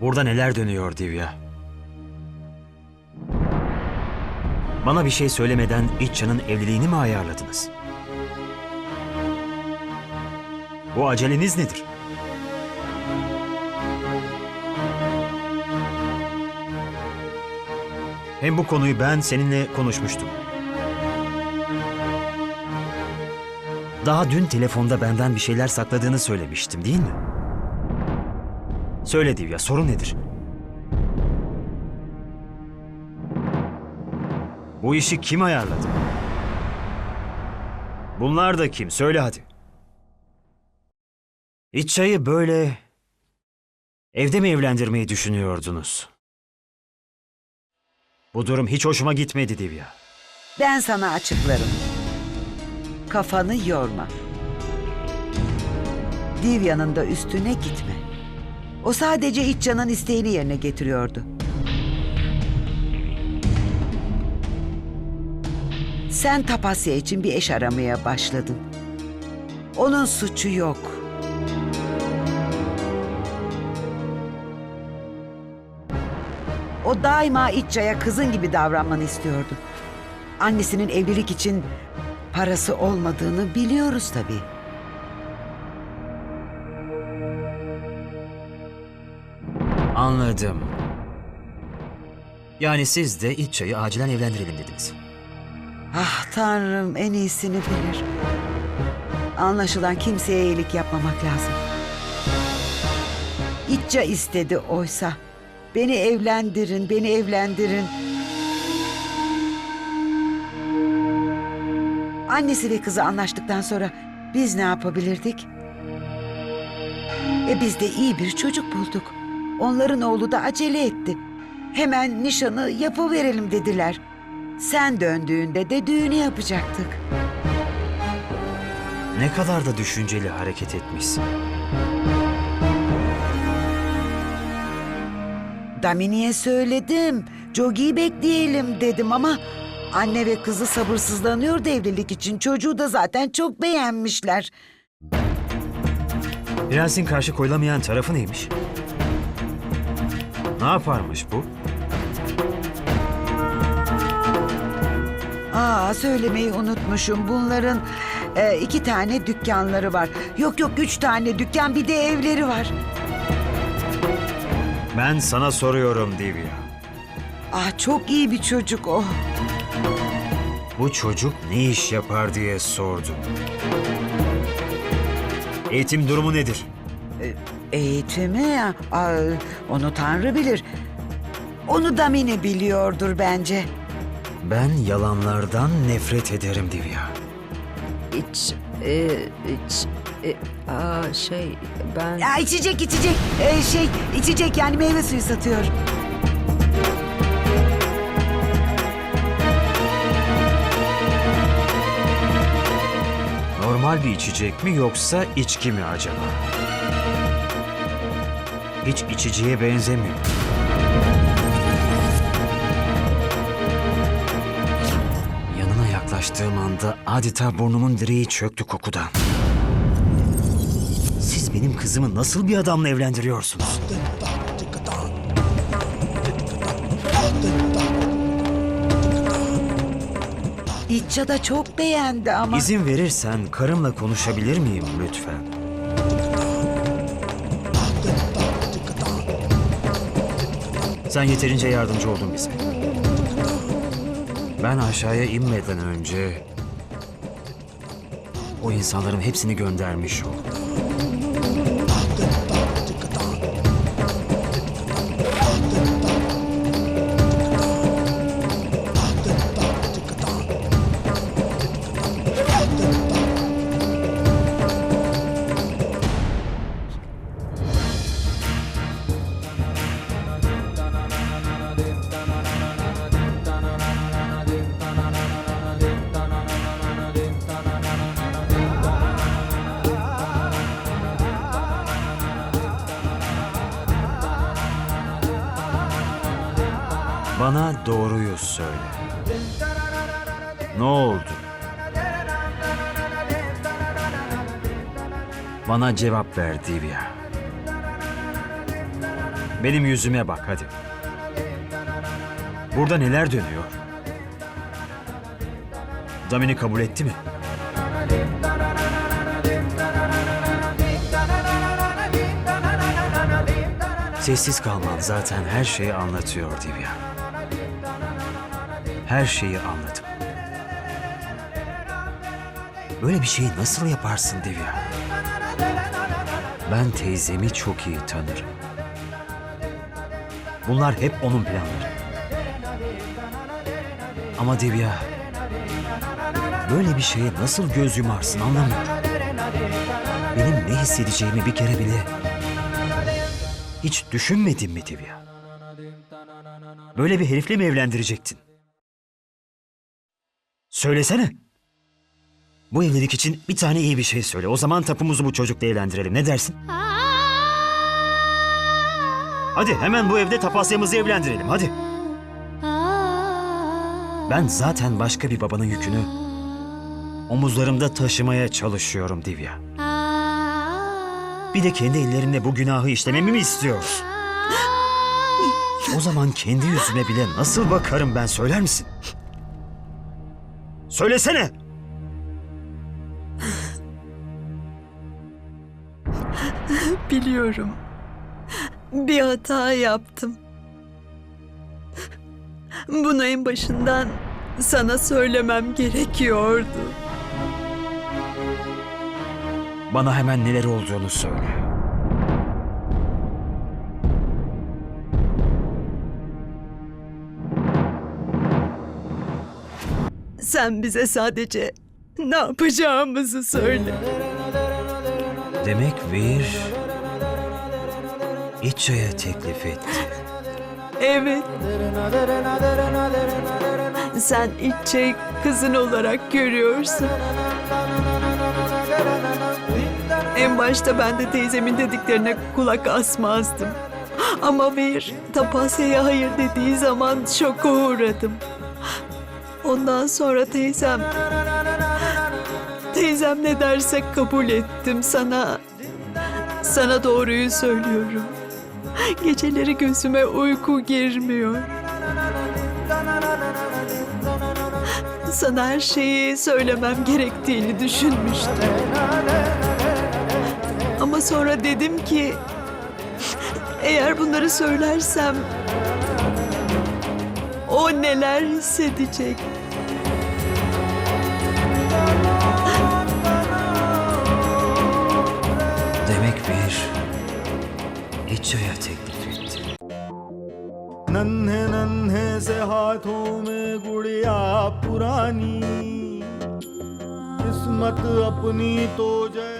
Burada neler dönüyor Divya? Bana bir şey söylemeden İçcan'ın evliliğini mi ayarladınız? Bu aceleniz nedir? Hem bu konuyu ben seninle konuşmuştum. Daha dün telefonda benden bir şeyler sakladığını söylemiştim değil mi? Söyle Divya, sorun nedir? Bu işi kim ayarladı? Bunlar da kim? Söyle hadi. İç çayı böyle evde mi evlendirmeyi düşünüyordunuz? Bu durum hiç hoşuma gitmedi Divya. Ben sana açıklarım. Kafanı yorma. Divya'nın da üstüne gitme. O sadece İtcan'ın isteğini yerine getiriyordu. Sen Tapasya için bir eş aramaya başladın. Onun suçu yok. O daima İtça'ya kızın gibi davranmanı istiyordu. Annesinin evlilik için parası olmadığını biliyoruz tabii. Anladım. Yani siz de iç çayı acilen evlendirelim dediniz. Ah tanrım en iyisini bilir. Anlaşılan kimseye iyilik yapmamak lazım. İtça istedi oysa. Beni evlendirin, beni evlendirin. Annesi ve kızı anlaştıktan sonra biz ne yapabilirdik? E biz de iyi bir çocuk bulduk. Onların oğlu da acele etti. Hemen nişanı yapıverelim dediler. Sen döndüğünde de düğünü yapacaktık. Ne kadar da düşünceli hareket etmişsin. Damini'ye söyledim. Jogi'yi bekleyelim dedim ama anne ve kızı sabırsızlanıyordu evlilik için. Çocuğu da zaten çok beğenmişler. Prensin karşı koyulamayan tarafı neymiş? Ne yaparmış bu? Aa söylemeyi unutmuşum. Bunların e, iki tane dükkanları var. Yok yok üç tane dükkan bir de evleri var. Ben sana soruyorum Divya. Ah çok iyi bir çocuk o. Bu çocuk ne iş yapar diye sordum. Eğitim durumu nedir? Eğitimi ya, aa, onu Tanrı bilir. Onu Damini biliyordur bence. Ben yalanlardan nefret ederim Divya. İç, e, iç, e, aa, şey ben... Ya içecek içecek Ee, şey içecek yani meyve suyu satıyor. Normal bir içecek mi yoksa içki mi acaba? Hiç içiciye benzemiyor. Yanına yaklaştığım anda adeta burnumun direği çöktü kokudan. Siz benim kızımı nasıl bir adamla evlendiriyorsunuz? İtça da çok beğendi ama. İzin verirsen karımla konuşabilir miyim lütfen? Sen yeterince yardımcı oldun bize. Ben aşağıya inmeden önce o insanların hepsini göndermiş ol. Bana doğruyu söyle. Ne oldu? Bana cevap ver Divya. Benim yüzüme bak hadi. Burada neler dönüyor? Damini kabul etti mi? Sessiz kalman zaten her şeyi anlatıyor Divya. Her şeyi anladım. Böyle bir şeyi nasıl yaparsın Divya? Ben teyzemi çok iyi tanırım. Bunlar hep onun planları. Ama Divya, böyle bir şeye nasıl göz yumarsın anlamıyorum. Benim ne hissedeceğimi bir kere bile hiç düşünmedin mi Divya? Böyle bir herifle mi evlendirecektin? Söylesene. Bu evlilik için bir tane iyi bir şey söyle. O zaman tapumuzu bu çocukla evlendirelim. Ne dersin? Hadi hemen bu evde tapasyamızı evlendirelim. Hadi. Ben zaten başka bir babanın yükünü omuzlarımda taşımaya çalışıyorum Divya. Bir de kendi ellerimle bu günahı işlememi mi istiyorsun? O zaman kendi yüzüme bile nasıl bakarım ben söyler misin? Söylesene. Biliyorum. Bir hata yaptım. Bunu en başından sana söylemem gerekiyordu. Bana hemen neler olduğunu söyle. Sen bize sadece ne yapacağımızı söyle. Demek Vir İçaya teklif etti. Evet. Sen İtçe'yi kızın olarak görüyorsun. En başta ben de teyzemin dediklerine kulak asmazdım. Ama bir Tapasya'ya hayır dediği zaman şoka uğradım. Ondan sonra teyzem... Teyzem ne derse kabul ettim sana. Sana doğruyu söylüyorum. Geceleri gözüme uyku girmiyor. Sana her şeyi söylemem gerektiğini düşünmüştüm. Ama sonra dedim ki eğer bunları söylersem o neler hissedecek? Demek Vir İçaya teklif etti. नन्हे नन्हे से हाथों में गुड़िया पुरानी किस्मत अपनी तो जैसे